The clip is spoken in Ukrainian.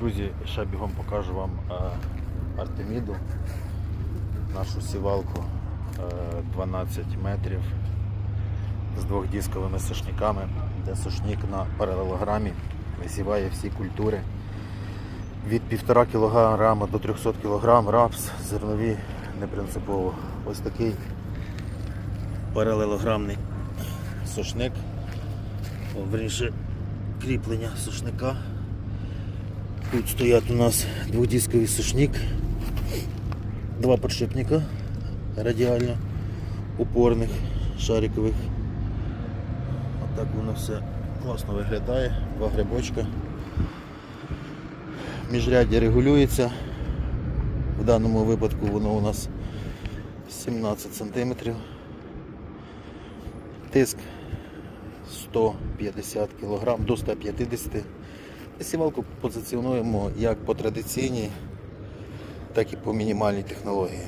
Друзі, ще бігом покажу вам е, Артеміду, нашу сівалку е, 12 метрів з двохдісковими сушниками, де сушник на паралелограмі висіває всі культури. Від 1,5 кг до 300 кг рапс, зернові не принципово. Ось такий паралелограмний сушник. Верніше кріплення сушника. Тут стоять у нас двохдисковий сушник, два подшипника радіально упорних, шарикових. Отак воно все класно виглядає, два грибочка. Міжряддя регулюється. В даному випадку воно у нас 17 см. Тиск 150 кг до 150 Сівалку позиціонуємо як по традиційній, так і по мінімальній технології.